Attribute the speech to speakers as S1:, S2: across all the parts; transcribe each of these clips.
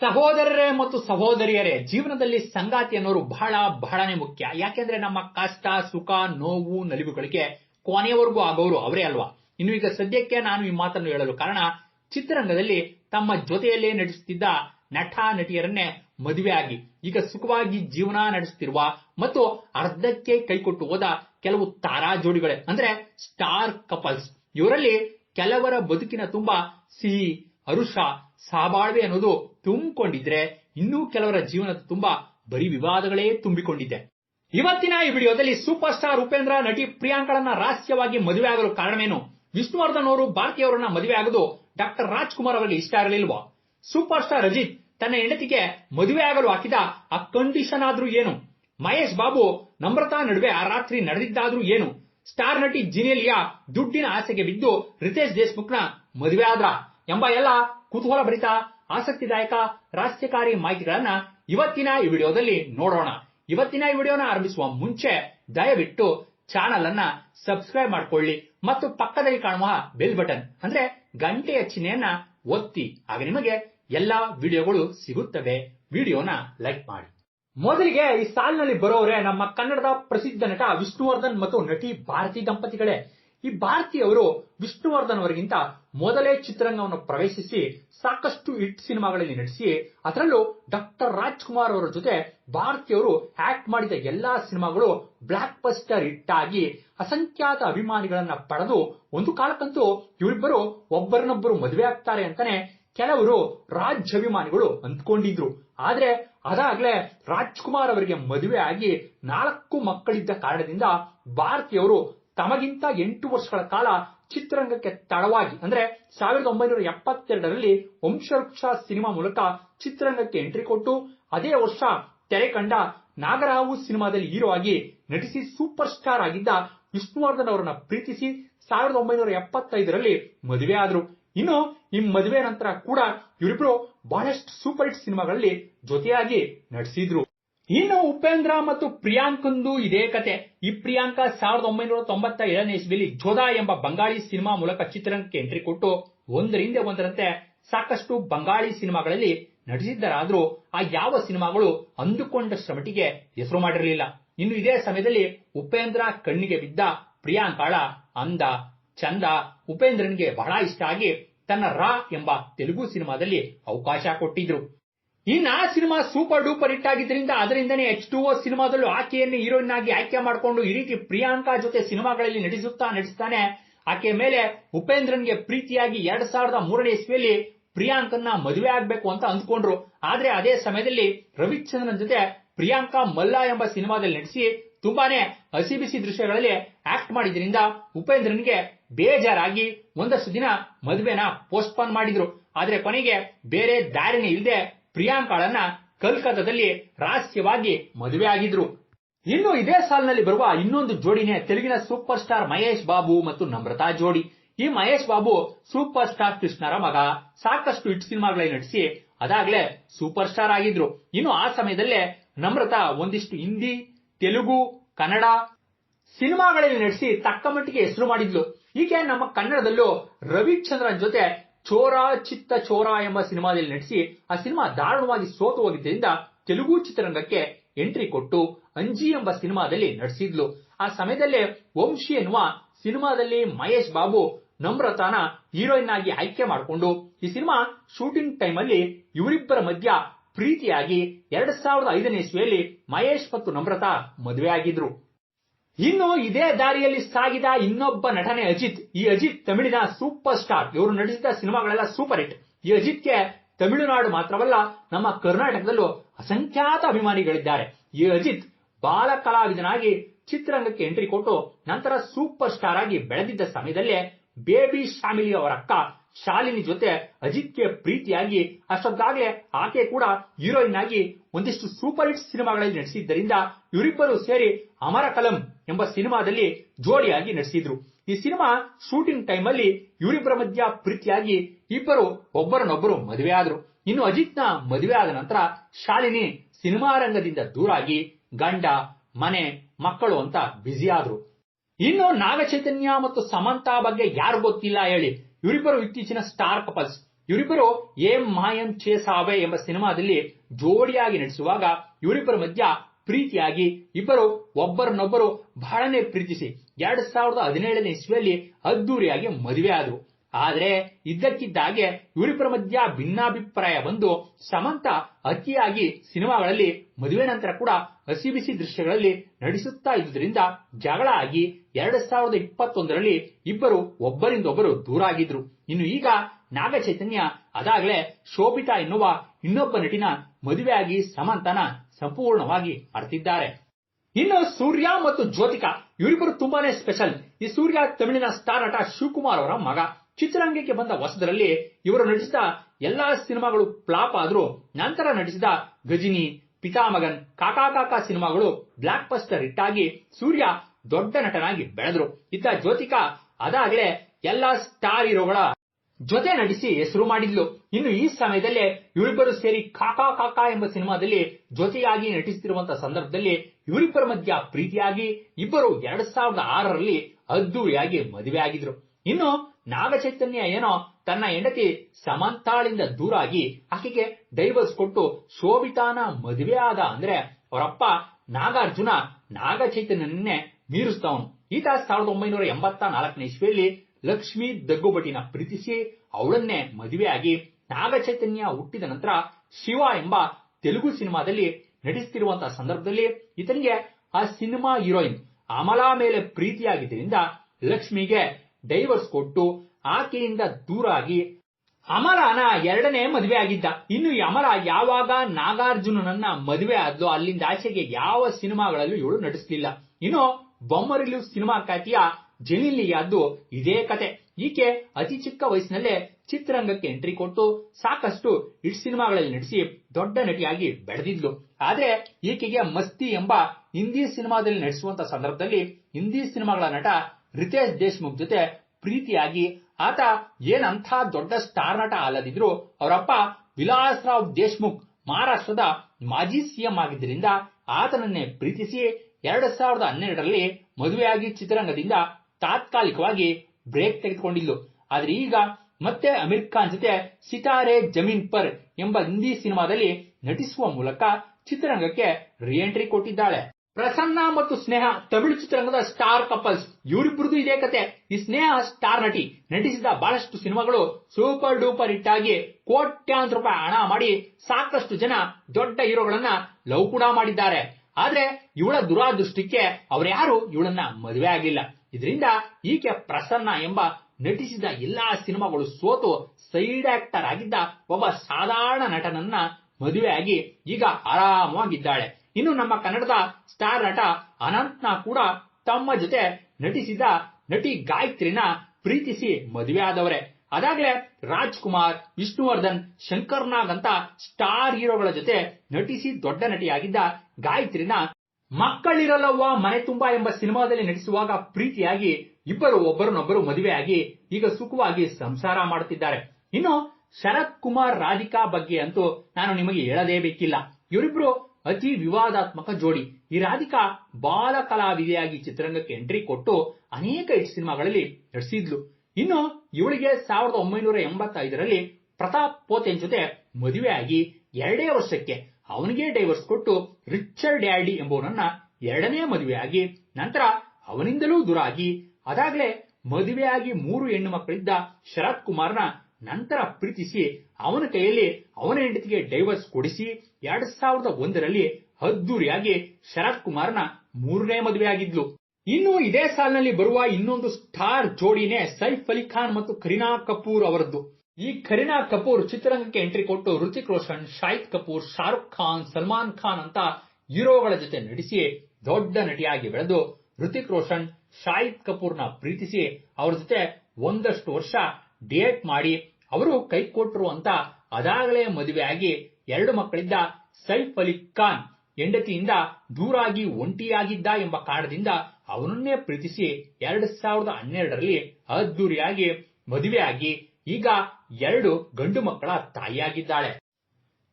S1: ಸಹೋದರರೇ ಮತ್ತು ಸಹೋದರಿಯರೇ, ಜೀವನದಲ್ಲಿ ಸಂಗಾತಿ ಅನ್ನೋರು ಬಹಳ, ಬಹಳನೇ ಮುಖ್ಯ. ಯಾಕೆಂದ್ರೆ ನಮ್ಮ ಕಷ್ಟ, ಸುಖ, ನೋವು, ನಲಿವುಗಳಿಗೆ ಕೊನೆಯವರೆಗೂ ಆಗೋರು ಅವರೇ ಅಲ್ವಾ? ಇನ್ನು ಈಗ ಸದ್ಯಕ್ಕೆ ನಾನು ಈ ಮಾತನ್ನು ಹೇಳಲು ಕಾರಣ, ಚಿತ್ರರಂಗದಲ್ಲಿ ತಮ್ಮ ಜೊತೆಯಲ್ಲೇ ನಟಿಸುತ್ತಿದ್ದ ನಟ, ನಟಿಯರನ್ನೇ ಮದುವೆ ಆಗಿ, ಈಗ ಸುಖವಾಗಿ ಜೀವನ ನಡೆಸುತ್ತಿರುವ ಮತ್ತು ಅರ್ಧಕ್ಕೆ ಕೈಕೊಟ್ಟು ಹೋದ ಕೆಲವು ತಾರಾ ಜೋಡಿಗಳೇ. ಅಂದ್ರೆ ಸ್ಟಾರ್ ಕಪಲ್ಸ್. ಇವರಲ್ಲಿ ಕೆಲವರ ಬದುಕಿನ ತುಂಬಾ ಸಿಹಿ ಹರುಷ ಸಾಬಾಳ್ವೆ ಅನ್ನೋದು ತುಂಬಿಕೊಂಡಿದ್ರೆ ಇನ್ನೂ ಕೆಲವರ ಜೀವನದ ತುಂಬಾ ಬರೀ ವಿವಾದಗಳೇ ತುಂಬಿಕೊಂಡಿದೆ. ಇವತ್ತಿನ ಈ ವಿಡಿಯೋದಲ್ಲಿ ಸೂಪರ್ ಸ್ಟಾರ್ ಉಪೇಂದ್ರ ನಟಿ ಪ್ರಿಯಾಂಕಳನ್ನ ರಹಸ್ಯವಾಗಿ ಮದುವೆ ಆಗಲು ಕಾರಣವೇನು? ವಿಷ್ಣುವರ್ಧನ್ ಅವರು ಭಾರತೀಯವರನ್ನ ಮದುವೆ ಆಗೋದು ಡಾಕ್ಟರ್ ರಾಜ್ಕುಮಾರ್ ಅವರಿಗೆ ಇಷ್ಟ ಇರಲಿಲ್ವಾ ಸೂಪರ್ ಸ್ಟಾರ್ ಅಜಿತ್ ತನ್ನ ಹೆಂಡತಿಗೆ ಮದುವೆ ಆಗಲು ಹಾಕಿದ ಆ ಕಂಡೀಷನ್ ಆದ್ರೂ ಏನು? ಮಹೇಶ್ ಬಾಬು ನಮ್ರತಾ ನಡುವೆ ಆ ರಾತ್ರಿ ನಡೆದಿದ್ದಾದ್ರೂ ಏನು? ಸ್ಟಾರ್ ನಟಿ ಜಿನೇಲಿಯಾ ದುಡ್ಡಿನ ಆಸೆಗೆ ಬಿದ್ದು ರಿತೇಶ್ ದೇಶ್ಮುಖ್ನ ಮದುವೆ ಆದ್ರ? ಎಂಬ ಎಲ್ಲ ಕುತೂಹಲ ಭರಿತ ಆಸಕ್ತಿದಾಯಕ, ರಹಸ್ಯಕಾರಿ ಮಾಹಿತಿಗಳನ್ನ ಇವತ್ತಿನ ಈ ವಿಡಿಯೋದಲ್ಲಿ ನೋಡೋಣ. ಇವತ್ತಿನ ಈ ವಿಡಿಯೋನ ಆರಂಭಿಸುವ ಮುಂಚೆ ದಯವಿಟ್ಟು ಚಾನಲ್ ಅನ್ನ ಸಬ್ಸ್ಕ್ರೈಬ್ ಮಾಡ್ಕೊಳ್ಳಿ ಮತ್ತು ಪಕ್ಕದಲ್ಲಿ ಕಾಣುವ ಬೆಲ್ ಬಟನ್ ಅಂದ್ರೆ ಗಂಟೆಯ ಚಿಹ್ನೆಯನ್ನ ಒತ್ತಿ. ಆಗ ನಿಮಗೆ ಎಲ್ಲಾ ವಿಡಿಯೋಗಳು ಸಿಗುತ್ತವೆ. ವಿಡಿಯೋನ ಲೈಕ್ ಮಾಡಿ. ಮೊದಲಿಗೆ ಈ ಸಾಲಿನಲ್ಲಿ ಬರೋರೆ ನಮ್ಮ ಕನ್ನಡದ ಪ್ರಸಿದ್ಧ ನಟ ವಿಷ್ಣುವರ್ಧನ್ ಮತ್ತು ನಟಿ ಭಾರತಿ ದಂಪತಿಗಳೇ. ಈ ಭಾರತೀಯವರು ವಿಷ್ಣುವರ್ಧನ್ ಅವರಿಗಿಂತ ಮೊದಲೇ ಚಿತ್ರರಂಗವನ್ನು ಪ್ರವೇಶಿಸಿ ಸಾಕಷ್ಟು ಹಿಟ್ ಸಿನಿಮಾಗಳಲ್ಲಿ ನಟಿಸಿ, ಅದರಲ್ಲೂ ಡಾಕ್ಟರ್ ರಾಜ್ಕುಮಾರ್ ಅವರ ಜೊತೆ ಭಾರತೀಯವರು ಆಕ್ಟ್ ಮಾಡಿದ ಎಲ್ಲಾ ಸಿನಿಮಾಗಳು ಬ್ಲಾಕ್ ಬಸ್ಟರ್ ಹಿಟ್ ಆಗಿ ಅಸಂಖ್ಯಾತ ಅಭಿಮಾನಿಗಳನ್ನ ಪಡೆದು ಒಂದು ಕಾಲಕ್ಕಂತೂ ಇವರಿಬ್ಬರು ಒಬ್ಬರನ್ನೊಬ್ಬರು ಮದುವೆ ಆಗ್ತಾರೆ ಅಂತಾನೆ ಕೆಲವರು ರಾಜ್ಯಾಭಿಮಾನಿಗಳು ಅಂದ್ಕೊಂಡಿದ್ರು. ಆದ್ರೆ ಅದಾಗ್ಲೇ ರಾಜ್ಕುಮಾರ್ ಅವರಿಗೆ ಮದುವೆ ಆಗಿ ನಾಲ್ಕು ಮಕ್ಕಳಿದ್ದ ಕಾರಣದಿಂದ ಭಾರತೀಯವರು ತಮಗಿಂತ ಎಂಟು ವರ್ಷಗಳ ಕಾಲ ಚಿತ್ರರಂಗಕ್ಕೆ ತಡವಾಗಿ, ಅಂದ್ರೆ ಸಾವಿರದ ಒಂಬೈನೂರ ಎಪ್ಪತ್ತೆರಡರಲ್ಲಿ ವಂಶವೃಕ್ಷ ಸಿನಿಮಾ ಮೂಲಕ ಚಿತ್ರರಂಗಕ್ಕೆ ಎಂಟ್ರಿ ಕೊಟ್ಟು, ಅದೇ ವರ್ಷ ತೆರೆ ಕಂಡ ನಾಗರಾವು ಸಿನಿಮಾದಲ್ಲಿ ಹೀರೋ ಆಗಿ ನಟಿಸಿ ಸೂಪರ್ ಸ್ಟಾರ್ ಆಗಿದ್ದ ವಿಷ್ಣುವರ್ಧನ್ ಅವರನ್ನ ಪ್ರೀತಿಸಿ ಸಾವಿರದ ಒಂಬೈನೂರ ಎಪ್ಪತ್ತೈದರಲ್ಲಿ ಮದುವೆ ಆದ್ರು. ಇನ್ನು ಈ ಮದುವೆ ನಂತರ ಕೂಡ ಇವರಿಬ್ರು ಬಹಳಷ್ಟು ಸೂಪರ್ ಹಿಟ್ ಸಿನಿಮಾಗಳಲ್ಲಿ ಜೊತೆಯಾಗಿ ನಟಿಸಿದ್ರು. ಇನ್ನು ಉಪೇಂದ್ರ ಮತ್ತು ಪ್ರಿಯಾಂಕಂದು ಇದೇ ಕತೆ. ಈ ಪ್ರಿಯಾಂಕಾ ಸಾವಿರದ ಒಂಬೈನೂರ ತೊಂಬತ್ತ ಏಳನೇ ಇಸ್ವಿಯಲ್ಲಿ ಜೋಧಾ ಎಂಬ ಬಂಗಾಳಿ ಸಿನಿಮಾ ಮೂಲಕ ಚಿತ್ರರಂಗಕ್ಕೆ ಎಂಟ್ರಿ ಕೊಟ್ಟು ಒಂದರಿಂದ ಒಂದರಂತೆ ಸಾಕಷ್ಟು ಬಂಗಾಳಿ ಸಿನಿಮಾಗಳಲ್ಲಿ ನಟಿಸಿದ್ದರಾದ್ರೂ ಆ ಯಾವ ಸಿನಿಮಾಗಳು ಅಂದುಕೊಂಡಷ್ಟರ ಮಟ್ಟಿಗೆ ಹೆಸರು ಮಾಡಿರಲಿಲ್ಲ. ಇನ್ನು ಇದೇ ಸಮಯದಲ್ಲಿ ಉಪೇಂದ್ರ ಕಣ್ಣಿಗೆ ಬಿದ್ದ ಪ್ರಿಯಾಂಕಾಳ ಅಂದ ಚಂದ ಉಪೇಂದ್ರನಿಗೆ ಬಹಳ ಇಷ್ಟ ಆಗಿ ತನ್ನ ರಾ ಎಂಬ ತೆಲುಗು ಸಿನಿಮಾದಲ್ಲಿ ಅವಕಾಶ ಕೊಟ್ಟಿದ್ರು. ಇನ್ನ ಆ ಸಿನಿಮಾ ಸೂಪರ್ ಡೂಪರ್ ಹಿಟ್ ಆಗಿದ್ರಿಂದ ಅದರಿಂದನೇ ಎಚ್ ಟು ಓ ಸಿನಿಮಾದಲ್ಲೂ ಆಕೆಯನ್ನು ಹೀರೋಯಿನ್ ಆಗಿ ಆಯ್ಕೆ ಮಾಡಿಕೊಂಡು ಈ ರೀತಿ ಪ್ರಿಯಾಂಕಾ ಜೊತೆ ಸಿನಿಮಾಗಳಲ್ಲಿ ನಟಿಸುತ್ತಾ ನಟಿಸ್ತಾನೆ. ಆಕೆ ಮೇಲೆ ಉಪೇಂದ್ರನ್ಗೆ ಪ್ರೀತಿಯಾಗಿ ಎರಡ್ ಸಾವಿರದ ಮೂರನೇ ಇಸ್ವಿಯಲ್ಲಿ ಪ್ರಿಯಾಂಕನ್ನ ಮದುವೆ ಆಗ್ಬೇಕು ಅಂತ ಅಂದ್ಕೊಂಡ್ರು. ಆದ್ರೆ ಅದೇ ಸಮಯದಲ್ಲಿ ರವಿಚಂದ್ರನ್ ಜೊತೆ ಪ್ರಿಯಾಂಕಾ ಮಲ್ಲ ಎಂಬ ಸಿನಿಮಾದಲ್ಲಿ ನಟಿಸಿ ತುಂಬಾನೇ ಹಸಿಬಿಸಿ ದೃಶ್ಯಗಳಲ್ಲಿ ಆಕ್ಟ್ ಮಾಡಿದ್ರಿಂದ ಉಪೇಂದ್ರನ್ಗೆ ಬೇಜಾರಾಗಿ ಒಂದಷ್ಟು ದಿನ ಮದುವೆನ ಪೋಸ್ಟ್ಪೋನ್ ಮಾಡಿದ್ರು. ಆದ್ರೆ ಕೊನೆಗೆ ಬೇರೆ ದಾರಿನೇ ಇಲ್ಲದೆ ಪ್ರಿಯಾಂಕಾಳನ್ನ ಕಲ್ಕತ್ತಾದಲ್ಲಿ ರಹಸ್ಯವಾಗಿ ಮದುವೆ ಆಗಿದ್ರು. ಇನ್ನು ಇದೇ ಸಾಲಿನಲ್ಲಿ ಬರುವ ಇನ್ನೊಂದು ಜೋಡಿನೇ ತೆಲುಗಿನ ಸೂಪರ್ ಸ್ಟಾರ್ ಮಹೇಶ್ ಬಾಬು ಮತ್ತು ನಮ್ರತಾ ಜೋಡಿ. ಈ ಮಹೇಶ್ ಬಾಬು ಸೂಪರ್ ಸ್ಟಾರ್ ಕೃಷ್ಣರ ಮಗ. ಸಾಕಷ್ಟು ಹಿಟ್ ಸಿನಿಮಾಗಳಲ್ಲಿ ನಟಿಸಿ ಅದಾಗ್ಲೇ ಸೂಪರ್ ಸ್ಟಾರ್ ಆಗಿದ್ರು. ಇನ್ನು ಆ ಸಮಯದಲ್ಲೇ ನಮ್ರತಾ ಒಂದಿಷ್ಟು ಹಿಂದಿ, ತೆಲುಗು, ಕನ್ನಡ ಸಿನಿಮಾಗಳಲ್ಲಿ ನಟಿಸಿ ತಕ್ಕ ಮಟ್ಟಿಗೆ ಹೆಸರು ಮಾಡಿದ್ಲು. ಈಕೆ ನಮ್ಮ ಕನ್ನಡದಲ್ಲೂ ರವಿಚಂದ್ರನ್ ಜೊತೆ ಚೋರ ಚಿತ್ತ ಚೋರಾ ಎಂಬ ಸಿನಿಮಾದಲ್ಲಿ ನಟಿಸಿ ಆ ಸಿನಿಮಾ ದಾರುಣವಾಗಿ ಸೋತು ಹೋಗಿದ್ದರಿಂದ ತೆಲುಗು ಚಿತ್ರರಂಗಕ್ಕೆ ಎಂಟ್ರಿ ಕೊಟ್ಟು ಅಂಜಿ ಎಂಬ ಸಿನಿಮಾದಲ್ಲಿ ನಟಿಸಿದ್ಲು. ಆ ಸಮಯದಲ್ಲೇ ವಂಶಿ ಎನ್ನುವ ಸಿನಿಮಾದಲ್ಲಿ ಮಹೇಶ್ ಬಾಬು ನಮ್ರತಾನ ಹೀರೋಯಿನ್ ಆಗಿ ಆಯ್ಕೆ ಮಾಡಿಕೊಂಡು ಈ ಸಿನಿಮಾ ಶೂಟಿಂಗ್ ಟೈಮ್ ಅಲ್ಲಿ ಇವರಿಬ್ಬರ ಮಧ್ಯ ಪ್ರೀತಿಯಾಗಿ ಎರಡ್ ಸಾವಿರದ ಐದನೇ ಇಸ್ವಿಯಲ್ಲಿ ಮಹೇಶ್ ಮತ್ತು ನಮ್ರತಾ ಮದುವೆ ಆಗಿದ್ರು ಇನ್ನು ಇದೇ ದಾರಿಯಲ್ಲಿ ಸಾಗಿದ ಇನ್ನೊಬ್ಬ ನಟನೆ ಅಜಿತ್. ಈ ಅಜಿತ್ ತಮಿಳಿನ ಸೂಪರ್ ಸ್ಟಾರ್. ಇವರು ನಟಿಸಿದ ಸಿನಿಮಾಗಳೆಲ್ಲ ಸೂಪರ್ ಹಿಟ್ ಈ ಅಜಿತ್ಗೆ ತಮಿಳುನಾಡು ಮಾತ್ರವಲ್ಲ, ನಮ್ಮ ಕರ್ನಾಟಕದಲ್ಲೂ ಅಸಂಖ್ಯಾತ ಅಭಿಮಾನಿಗಳಿದ್ದಾರೆ. ಈ ಅಜಿತ್ ಬಾಲ ಕಲಾವಿದನಾಗಿ ಚಿತ್ರರಂಗಕ್ಕೆ ಎಂಟ್ರಿ ಕೊಟ್ಟು ನಂತರ ಸೂಪರ್ ಸ್ಟಾರ್ ಆಗಿ ಬೆಳೆದಿದ್ದ ಸಮಯದಲ್ಲೇ ಬೇಬಿ ಶಾಮಿಲಿ ಅವರ ಅಕ್ಕ ಶಾಲಿನಿ ಜೊತೆ ಅಜಿತ್ಗೆ ಪ್ರೀತಿಯಾಗಿ ಅಷ್ಟೊತ್ತಾಗಲೇ ಆಕೆ ಕೂಡ ಹೀರೋಯಿನ್ ಆಗಿ ಒಂದಿಷ್ಟು ಸೂಪರ್ ಹಿಟ್ ಸಿನಿಮಾಗಳಲ್ಲಿ ನಟಿಸಿದ್ದರಿಂದ ಇವರಿಬ್ಬರು ಸೇರಿ ಅಮರ ಕಲಂ ಎಂಬ ಸಿನಿಮಾದಲ್ಲಿ ಜೋಡಿಯಾಗಿ ನಟಿಸಿದ್ರು. ಈ ಸಿನಿಮಾ ಶೂಟಿಂಗ್ ಟೈಮ್ ಅಲ್ಲಿ ಇವರಿಬ್ಬರ ಮಧ್ಯ ಪ್ರೀತಿಯಾಗಿ ಇಬ್ಬರು ಒಬ್ಬರನ್ನೊಬ್ಬರು ಮದುವೆ ಆದ್ರು. ಇನ್ನು ಅಜಿತ್ನ ಮದುವೆ ಆದ ನಂತರ ಶಾಲಿನಿ ಸಿನಿಮಾ ರಂಗದಿಂದ ದೂರಾಗಿ ಗಂಡ, ಮನೆ, ಮಕ್ಕಳು ಅಂತ ಬ್ಯುಸಿ ಆದ್ರು. ಇನ್ನು ನಾಗಚೈತನ್ಯ ಮತ್ತು ಸಮಂತಾ ಬಗ್ಗೆ ಯಾರು ಗೊತ್ತಿಲ್ಲ ಹೇಳಿ. ಇವರಿಬ್ಬರು ಇತ್ತೀಚಿನ ಸ್ಟಾರ್ ಕಪಲ್ಸ್. ಇವರಿಬ್ಬರು ಏಂ ಮಾಯಂ ಚೇ ಸಾವೆ ಎಂಬ ಸಿನಿಮಾದಲ್ಲಿ ಜೋಡಿಯಾಗಿ ನಟಿಸುವಾಗ ಇವರಿಬ್ಬರ ಮಧ್ಯ ಪ್ರೀತಿಯಾಗಿ ಇಬ್ಬರು ಒಬ್ಬರನ್ನೊಬ್ಬರು ಬಹಳನೇ ಪ್ರೀತಿಸಿ ಎರಡ್ ಸಾವಿರದ ಹದಿನೇಳನೇ ಇಸ್ವಿಯಲ್ಲಿ ಅದ್ದೂರಿಯಾಗಿ ಮದುವೆ ಆದರು. ಆದ್ರೆ ಇದ್ದಕ್ಕಿದ್ದಾಗೆ ಇವರಿಬ್ಬರ ಮಧ್ಯ ಭಿನ್ನಾಭಿಪ್ರಾಯ ಬಂದು ಸಮಂತ ಅತಿಯಾಗಿ ಸಿನಿಮಾಗಳಲ್ಲಿ ಮದುವೆ ನಂತರ ಕೂಡ ಹಸಿಬಿಸಿ ದೃಶ್ಯಗಳಲ್ಲಿ ನಟಿಸುತ್ತಾ ಇದ್ದುದರಿಂದ ಜಗಳ ಆಗಿ ಎರಡ್ ಸಾವಿರದ ಇಪ್ಪತ್ತೊಂದರಲ್ಲಿ ಇಬ್ಬರು ಒಬ್ಬರಿಂದೊಬ್ಬರು ದೂರ ಆಗಿದ್ರು ಇನ್ನು ಈಗ ನಾಗ ಚೈತನ್ಯ ಅದಾಗಲೇ ಶೋಭಿತಾ ಎನ್ನುವ ಇನ್ನೊಬ್ಬ ನಟಿನ ಮದುವೆಯಾಗಿ ಸಮಂತನ ಸಂಪೂರ್ಣವಾಗಿ ಅರ್ತಿದ್ದಾರೆ. ಇನ್ನು ಸೂರ್ಯ ಮತ್ತು ಜ್ಯೋತಿಕಾ, ಇವರಿಬ್ಬರು ತುಂಬಾನೇ ಸ್ಪೆಷಲ್. ಈ ಸೂರ್ಯ ತಮಿಳಿನ ಸ್ಟಾರ್ ನಟ ಶಿವಕುಮಾರ್ ಅವರ ಮಗ. ಚಿತ್ರರಂಗಕ್ಕೆ ಬಂದ ಹೊಸದರಲ್ಲಿ ಇವರು ನಟಿಸಿದ ಎಲ್ಲಾ ಸಿನಿಮಾಗಳು ಫ್ಲಾಪ್ ಆದರೂ ನಂತರ ನಟಿಸಿದ ಗಜಿನಿ ಪಿತಾಮಗನ್ ಕಾಕಾ ಕಾಕಾ ಸಿನಿಮಾಗಳು ಬ್ಲಾಕ್ ಬಸ್ಟರ್ ಹಿಟ್ ಆಗಿ ಸೂರ್ಯ ದೊಡ್ಡ ನಟನಾಗಿ ಬೆಳೆದ್ರು. ಇದ್ದ ಜ್ಯೋತಿಕಾ ಅದಾಗಲೇ ಎಲ್ಲಾ ಸ್ಟಾರ್ ಹೀರೋಗಳ ಜೊತೆ ನಟಿಸಿ ಹೆಸರು ಮಾಡಿದ್ಲು. ಇನ್ನು ಈ ಸಮಯದಲ್ಲೇ ಇವರಿಬ್ಬರು ಸೇರಿ ಕಾಕಾ ಕಾಕಾ ಎಂಬ ಸಿನಿಮಾದಲ್ಲಿ ಜೊತೆಯಾಗಿ ನಟಿಸುತ್ತಿರುವಂತಹ ಸಂದರ್ಭದಲ್ಲಿ ಇವರಿಬ್ಬರ ಮಧ್ಯ ಪ್ರೀತಿಯಾಗಿ ಇಬ್ಬರು ಎರಡ್ ಸಾವಿರದ ಆರರಲ್ಲಿ ಅದ್ದೂರಿಯಾಗಿ ಮದುವೆ ಆಗಿದ್ರು. ಇನ್ನು ನಾಗಚೈತನ್ಯ ಏನೋ ತನ್ನ ಹೆಂಡತಿ ಸಮಂತಾಳಿಂದ ದೂರಾಗಿ ಆಕೆಗೆ ಡೈವರ್ಸ್ ಕೊಟ್ಟು ಶೋಭಿತಾನ ಮದುವೆ ಆದ ಅಂದ್ರೆ ಅವರಪ್ಪ ನಾಗಾರ್ಜುನ ನಾಗಚೈತನ್ಯನ್ನೇ ಮೀರಿಸ್ತವನು ಈತ ಸಾವಿರದ ಒಂಬೈನೂರ ಎಂಬತ್ತ ನಾಲ್ಕನೇ ಇಸ್ವಿಯಲ್ಲಿ ಲಕ್ಷ್ಮಿ ದಗ್ಗುಬಟಿನ ಪ್ರೀತಿಸಿ ಅವಳನ್ನೇ ಮದುವೆಯಾಗಿ ನಾಗಚೈತನ್ಯ ಹುಟ್ಟಿದ ನಂತರ ಶಿವ ಎಂಬ ತೆಲುಗು ಸಿನಿಮಾದಲ್ಲಿ ನಟಿಸುತ್ತಿರುವಂತಹ ಸಂದರ್ಭದಲ್ಲಿ ಈತನಿಗೆ ಆ ಸಿನಿಮಾ ಹೀರೋಯಿನ್ ಅಮಲಾ ಮೇಲೆ ಪ್ರೀತಿಯಾಗಿದ್ದರಿಂದ ಲಕ್ಷ್ಮಿಗೆ ಡೈವರ್ಸ್ ಕೊಟ್ಟು ಆಕೆಯಿಂದ ದೂರಾಗಿ ಅಮಲಾನ ಎರಡನೇ ಮದುವೆ ಆಗಿದ್ದ ಇನ್ನು ಈ ಅಮಲ ಯಾವಾಗ ನಾಗಾರ್ಜುನನನ್ನ ಮದುವೆ ಆದ್ಲೋ ಅಲ್ಲಿಂದ ಆಚೆಗೆ ಯಾವ ಸಿನಿಮಾಗಳಲ್ಲೂ ಇವಳು ನಟಿಸಲಿಲ್ಲ. ಇನ್ನು ಬೊಮ್ಮರಿಲು ಸಿನಿಮಾ ಖ್ಯಾತಿಯ ಜೆನಿಲಿಯಾದ್ದು ಇದೇ ಕತೆ. ಈಕೆ ಅತಿ ಚಿಕ್ಕ ವಯಸ್ಸಿನಲ್ಲೇ ಚಿತ್ರರಂಗಕ್ಕೆ ಎಂಟ್ರಿ ಕೊಟ್ಟು ಸಾಕಷ್ಟು ಹಿಟ್ ಸಿನಿಮಾಗಳಲ್ಲಿ ನಟಿಸಿ ದೊಡ್ಡ ನಟಿಯಾಗಿ ಬೆಳೆದಿದ್ಲು. ಆದ್ರೆ ಈಕೆಗೆ ಮಸ್ತಿ ಎಂಬ ಹಿಂದಿ ಸಿನಿಮಾದಲ್ಲಿ ನಟಿಸುವಂತ ಸಂದರ್ಭದಲ್ಲಿ ಹಿಂದಿ ಸಿನಿಮಾಗಳ ನಟ ರಿತೇಶ್ ದೇಶ್ಮುಖ್ ಜೊತೆ ಪ್ರೀತಿಯಾಗಿ ಆತ ಏನಂಥ ದೊಡ್ಡ ಸ್ಟಾರ್ ನಟ ಅಲ್ಲದಿದ್ರು ಅವರಪ್ಪ ವಿಲಾಸ್ ರಾವ್ ದೇಶ್ಮುಖ್ ಮಹಾರಾಷ್ಟ್ರದ ಮಾಜಿ ಸಿಎಂ ಆಗಿದ್ದರಿಂದ ಆತನನ್ನೇ ಪ್ರೀತಿಸಿ ಎರಡ್ ಸಾವಿರದ ಹನ್ನೆರಡರಲ್ಲಿ ಮದುವೆಯಾಗಿ ಚಿತ್ರರಂಗದಿಂದ ತಾತ್ಕಾಲಿಕವಾಗಿ ಬ್ರೇಕ್ ತೆಗೆದುಕೊಂಡಿದ್ಲು ಆದ್ರೆ ಈಗ ಮತ್ತೆ ಅಮೀರ್ ಖಾನ್ ಜೊತೆ ಸಿತಾರೆ ಜಮೀನ್ ಪರ್ ಎಂಬ ಹಿಂದಿ ಸಿನಿಮಾದಲ್ಲಿ ನಟಿಸುವ ಮೂಲಕ ಚಿತ್ರರಂಗಕ್ಕೆ ರಿಎಂಟ್ರಿ ಕೊಟ್ಟಿದ್ದಾಳೆ. ಪ್ರಸನ್ನ ಮತ್ತು ಸ್ನೇಹ ತಮಿಳು ಚಿತ್ರರಂಗದ ಸ್ಟಾರ್ ಕಪಲ್ಸ್ ಇವರಿಬ್ಬರದು ಇದೇ ಕತೆ. ಈ ಸ್ನೇಹ ಸ್ಟಾರ್ ನಟಿ ನಟಿಸಿದ ಬಹಳಷ್ಟು ಸಿನಿಮಾಗಳು ಸೂಪರ್ ಡೂಪರ್ ಹಿಟ್ ಆಗಿ ಕೋಟ್ಯಾಂತರ ರೂಪಾಯಿ ಹಣ ಮಾಡಿ ಸಾಕಷ್ಟು ಜನ ದೊಡ್ಡ ಹೀರೋಗಳನ್ನ ಲವ್ ಕೂಡ ಮಾಡಿದ್ದಾರೆ. ಆದ್ರೆ ಇವಳ ದುರಾದೃಷ್ಟಕ್ಕೆ ಅವರ್ಯಾರು ಇವಳನ್ನ ಮದುವೆ ಆಗಿಲ್ಲ. ಇದರಿಂದ ಈಕೆ ಪ್ರಸನ್ನ ಎಂಬ ನಟಿಸಿದ ಎಲ್ಲಾ ಸಿನಿಮಾಗಳು ಸೋತು ಸೈಡ್ ಆಕ್ಟರ್ ಆಗಿದ್ದ ಒಬ್ಬ ಸಾಧಾರಣ ನಟನನ್ನ ಮದುವೆಯಾಗಿ ಈಗ ಆರಾಮವಾಗಿದ್ದಾಳೆ. ಇನ್ನು ನಮ್ಮ ಕನ್ನಡದ ಸ್ಟಾರ್ ನಟ ಅನಂತ್ನ ಕೂಡ ತಮ್ಮ ಜೊತೆ ನಟಿಸಿದ ನಟಿ ಗಾಯತ್ರಿನ ಪ್ರೀತಿಸಿ ಮದುವೆ ಆದವರೇ. ಅದಾಗಲೇ ರಾಜ್ಕುಮಾರ್, ವಿಷ್ಣುವರ್ಧನ್ ಶಂಕರ್ ನಾಗ್ ಅಂತ ಸ್ಟಾರ್ ಹೀರೋಗಳ ಜೊತೆ ನಟಿಸಿ ದೊಡ್ಡ ನಟಿಯಾಗಿದ್ದ ಗಾಯತ್ರಿನ ಮಕ್ಕಳಿರಲ್ಲವ್ವ ಮನೆ ತುಂಬಾ ಎಂಬ ಸಿನಿಮಾದಲ್ಲಿ ನಟಿಸುವಾಗ ಪ್ರೀತಿಯಾಗಿ ಇಬ್ಬರು ಒಬ್ಬರನ್ನೊಬ್ಬರು ಮದುವೆಯಾಗಿ ಈಗ ಸುಖವಾಗಿ ಸಂಸಾರ ಮಾಡುತ್ತಿದ್ದಾರೆ. ಇನ್ನು ಶರತ್ ಕುಮಾರ್, ರಾಧಿಕಾ ಬಗ್ಗೆ ಅಂತೂ ನಾನು ನಿಮಗೆ ಹೇಳದೇ ಬೇಕಿಲ್ಲ. ಇವರಿಬ್ರು ಅತಿ ವಿವಾದಾತ್ಮಕ ಜೋಡಿ. ಈ ರಾಧಿಕಾ ಬಾಲ ಕಲಾವಿದೆಯಾಗಿ ಚಿತ್ರರಂಗಕ್ಕೆ ಎಂಟ್ರಿ ಕೊಟ್ಟು ಅನೇಕ ಹಿಟ್ ಸಿನಿಮಾಗಳಲ್ಲಿ ನಟಿಸಿದ್ಲು. ಇನ್ನು ಇವಳಿಗೆ ಸಾವಿರದ ಒಂಬೈನೂರ ಎಂಬತ್ತೈದರಲ್ಲಿ ಪ್ರತಾಪ್ ಪೋತೆನ್ ಜೊತೆ ಮದುವೆಯಾಗಿ ಎರಡೇ ವರ್ಷಕ್ಕೆ ಅವನಿಗೆ ಡೈವರ್ಸ್ ಕೊಟ್ಟು ರಿಚರ್ಡ್ ಡ್ಯಾಡಿ ಎಂಬುವನನ್ನ ಎರಡನೇ ಮದುವೆಯಾಗಿ, ನಂತರ ಅವನಿಂದಲೂ ದೂರಾಗಿ, ಅದಾಗಲೇ ಮದುವೆಯಾಗಿ ಮೂರು ಹೆಣ್ಣು ಮಕ್ಕಳಿದ್ದ ಶರತ್ ಕುಮಾರ್ನ ನಂತರ ಪ್ರೀತಿಸಿ ಅವನ ಕೈಯಲ್ಲಿ ಅವನ ಹೆಂಡತಿಗೆ ಡೈವರ್ಸ್ ಕೊಡಿಸಿ ಎರಡ್ ಸಾವಿರದ ಒಂದರಲ್ಲಿ ಅದ್ದೂರಿಯಾಗಿ ಶರತ್ ಕುಮಾರ್ನ ಮೂರನೇ ಮದುವೆಯಾಗಿದ್ಲು. ಇನ್ನು ಇದೇ ಸಾಲಿನಲ್ಲಿ ಬರುವ ಇನ್ನೊಂದು ಸ್ಟಾರ್ ಜೋಡಿನೇ ಸೈಫ್ ಅಲಿ ಖಾನ್ ಮತ್ತು ಕರೀನಾ ಕಪೂರ್ ಅವರದ್ದು. ಈ ಕರೀನಾ ಕಪೂರ್ ಚಿತ್ರರಂಗಕ್ಕೆ ಎಂಟ್ರಿ ಕೊಟ್ಟು ಋತಿಕ್ ರೋಷನ್, ಶಾಹಿದ್ ಕಪೂರ್, ಶಾರುಖ್ ಖಾನ್, ಸಲ್ಮಾನ್ ಖಾನ್ ಅಂತ ಹೀರೋಗಳ ಜೊತೆ ನಟಿಸಿ ದೊಡ್ಡ ನಟಿಯಾಗಿ ಬೆಳೆದು ಋತಿಕ್ ರೋಷನ್, ಶಾಹಿದ್ ಕಪೂರ್ನ ಪ್ರೀತಿಸಿ ಅವರ ಜೊತೆ ಒಂದಷ್ಟು ವರ್ಷ ಡೇಟ್ ಮಾಡಿ ಅವರು ಕೈ ಕೊಟ್ಟಿರುವಂತ ಅದಾಗಲೇ ಮದುವೆಯಾಗಿ ಎರಡು ಮಕ್ಕಳಿದ್ದ ಸೈಫ್ ಅಲಿ ಖಾನ್ ಹೆಂಡತಿಯಿಂದ ದೂರಾಗಿ ಒಂಟಿಯಾಗಿದ್ದ ಎಂಬ ಕಾರಣದಿಂದ ಅವನನ್ನೇ ಪ್ರೀತಿಸಿ ಎರಡು ಸಾವಿರದ ಹನ್ನೆರಡರಲ್ಲಿ ಅದ್ದೂರಿಯಾಗಿ ಮದುವೆಯಾಗಿ ಈಗ ಎರಡು ಗಂಡು ಮಕ್ಕಳ ತಾಯಿಯಾಗಿದ್ದಾಳೆ.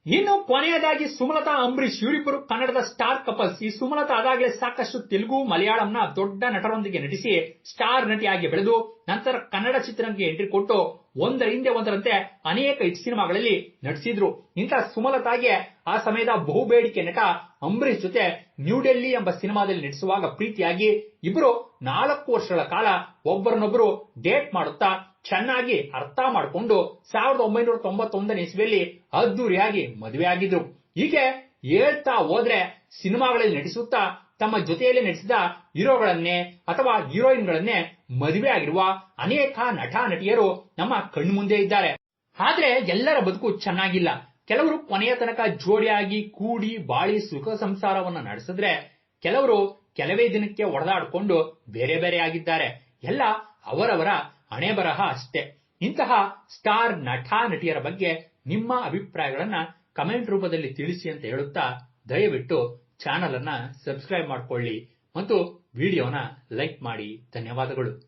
S1: ಇನ್ನು ಕೊನೆಯದಾಗಿ ಸುಮಲತಾ ಅಂಬರೀಶ್ ಇವರಿಬ್ಬರು ಕನ್ನಡದ ಸ್ಟಾರ್ ಕಪಲ್ಸ್. ಈ ಸುಮಲತಾ ಅದಾಗಲೇ ಸಾಕಷ್ಟು ತೆಲುಗು, ಮಲಯಾಳಂನ ದೊಡ್ಡ ನಟರೊಂದಿಗೆ ನಟಿಸಿ ಸ್ಟಾರ್ ನಟಿಯಾಗಿ ಬೆಳೆದು ನಂತರ ಕನ್ನಡ ಚಿತ್ರರಂಗಕ್ಕೆ ಎಂಟ್ರಿ ಕೊಟ್ಟು ಒಂದರ ಹಿಂದೆ ಒಂದರಂತೆ ಅನೇಕ ಹಿಟ್ ಸಿನಿಮಾಗಳಲ್ಲಿ ನಟಿಸಿದ್ರು. ಇಂಥ ಸುಮಲತಾಗೆ ಆ ಸಮಯದ ಬಹುಬೇಡಿಕೆ ನಟ ಅಂಬರೀಶ್ ಜೊತೆ ನ್ಯೂ ಡೆಲ್ಲಿ ಎಂಬ ಸಿನಿಮಾದಲ್ಲಿ ನಟಿಸುವಾಗ ಪ್ರೀತಿಯಾಗಿ ಇಬ್ಬರು ನಾಲ್ಕು ವರ್ಷಗಳ ಕಾಲ ಒಬ್ಬರನ್ನೊಬ್ಬರು ಡೇಟ್ ಮಾಡುತ್ತಾ ಚೆನ್ನಾಗಿ ಅರ್ಥ ಮಾಡಿಕೊಂಡು ಸಾವಿರದ ಒಂಬೈನೂರ ತೊಂಬತ್ತೊಂದನೇ ಇಸ್ವಿಯಲ್ಲಿ ಅದ್ದೂರಿಯಾಗಿ ಮದುವೆ ಆಗಿದ್ರು ಹೀಗೆ ಹೇಳ್ತಾ ಹೋದ್ರೆ ಸಿನಿಮಾಗಳಲ್ಲಿ ನಟಿಸುತ್ತಾ ತಮ್ಮ ಜೊತೆಯಲ್ಲಿ ನಟಿಸಿದ ಹೀರೋಗಳನ್ನೇ ಅಥವಾ ಹೀರೋಯಿನ್ಗಳನ್ನೇ ಮದುವೆ ಆಗಿರುವ ಅನೇಕ ನಟ, ನಟಿಯರು ನಮ್ಮ ಕಣ್ಮುಂದೆ ಇದ್ದಾರೆ. ಆದ್ರೆ ಎಲ್ಲರ ಬದುಕು ಚೆನ್ನಾಗಿಲ್ಲ. ಕೆಲವರು ಕೊನೆಯ ತನಕ ಜೋಡಿಯಾಗಿ ಕೂಡಿ ಬಾಳಿ ಸುಖ ಸಂಸಾರವನ್ನ ನಡೆಸಿದ್ರೆ ಕೆಲವರು ಕೆಲವೇ ದಿನಕ್ಕೆ ಒಡೆದಾಡಿಕೊಂಡು ಬೇರೆ ಬೇರೆ ಆಗಿದ್ದಾರೆ. ಎಲ್ಲ ಅವರವರ ಹಣೆ ಬರಹ ಅಷ್ಟೇ. ಇಂತಹ ಸ್ಟಾರ್, ನಟ, ನಟಿಯರ ಬಗ್ಗೆ ನಿಮ್ಮ ಅಭಿಪ್ರಾಯಗಳನ್ನ ಕಮೆಂಟ್ ರೂಪದಲ್ಲಿ ತಿಳಿಸಿ ಅಂತ ಹೇಳುತ್ತಾ ದಯವಿಟ್ಟು ಚಾನಲ್ ಅನ್ನ ಸಬ್ಸ್ಕ್ರೈಬ್ ಮಾಡಿಕೊಳ್ಳಿ ಮತ್ತು ವಿಡಿಯೋನ ಲೈಕ್ ಮಾಡಿ ಧನ್ಯವಾದಗಳು.